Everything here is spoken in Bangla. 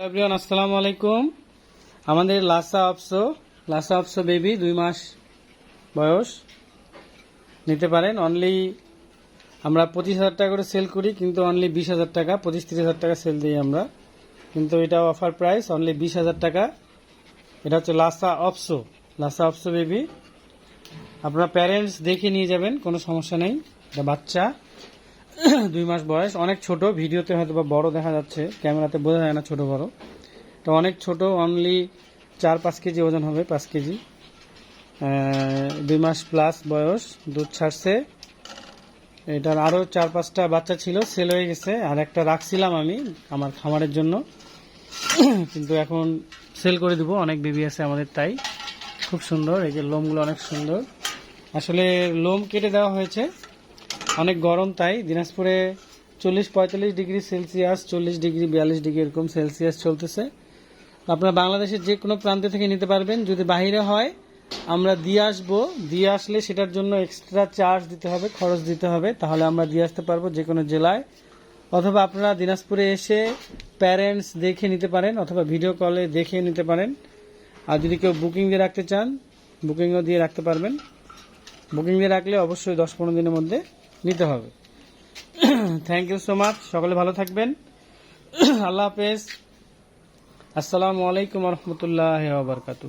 এভরিওয়ান আসসালামু আলাইকুম আমাদের Lhasa Apso Lhasa Apso baby দুই মাস বয়স। নিতে পারেন অনলি আমরা পঁচিশ হাজার টাকা করে সেল করি, কিন্তু অনলি বিশ হাজার টাকা, পঁচিশ তিরিশ হাজার টাকা সেল দিই আমরা। কিন্তু এটা অফার প্রাইস অনলি বিশ হাজার টাকা। এটা হচ্ছে Lhasa Apso Lhasa Apso baby আপনার প্যারেন্টস দেখে নিয়ে যাবেন, কোনো সমস্যা নেই। এটা বাচ্চা। দুই মাস বয়স। অনেক ছোট, ভিডিওতে হয়তো বা বড় দেখা যাচ্ছে, ক্যামেরাতে বোঝা যায় না ছোট, বড়। তো অনেক ছোট অনলি চার, পাঁচ কেজি ওজন হবে, পাঁচ কেজি। দুই মাস প্লাস বয়স, দুধ ছাড়ছে। এটার আরও চার, পাঁচটা বাচ্চা ছিল সেল হয়ে গেছে। আর একটা রাখছিলাম আমি আমার খামারের জন্য। কিন্তু এখন সেল করে দিব, অনেক বেবি আছে আমাদের তাই। খুব সুন্দর, এই যে লোমগুলো অনেক সুন্দর। আসলে লোম কেটে দেওয়া হয়েছে। অনেক গরম, তাই দিনাজপুরে চল্লিশ পঁয়তাল্লিশ ডিগ্রি সেলসিয়াস, চল্লিশ ডিগ্রি বিয়াল্লিশ ডিগ্রি এরকম সেলসিয়াস চলতেছে। আপনারা বাংলাদেশের যে কোনো প্রান্ত থেকে নিতে পারবেন। যদি বাইরে হয়, আমরা দিয়ে আসব। দিয়ে আসলে সেটার জন্য এক্সট্রা চার্জ দিতে হবে, খরচ দিতে হবে। তাহলে আমরা দিয়ে আসতে পারব যে কোনো জেলায়। অথবা আপনারা দিনাজপুরে এসে প্যারেন্টস দেখে নিতে পারেন, অথবা ভিডিও কলে দেখে নিতে পারেন। আর যদি কেউ বুকিং দিয়ে রাখতে চান বুকিংও দিয়ে রাখতে পারবেন। বুকিং দিয়ে রাখলে অবশ্যই দশ পনেরো দিনের মধ্যে নিতে হবে। থ্যাংক ইউ সো মাচ সকলে ভালো থাকবেন। আল্লাহ হাফেজ। আসসালামু আলাইকুম রহমতুল্লাহ বারকাতু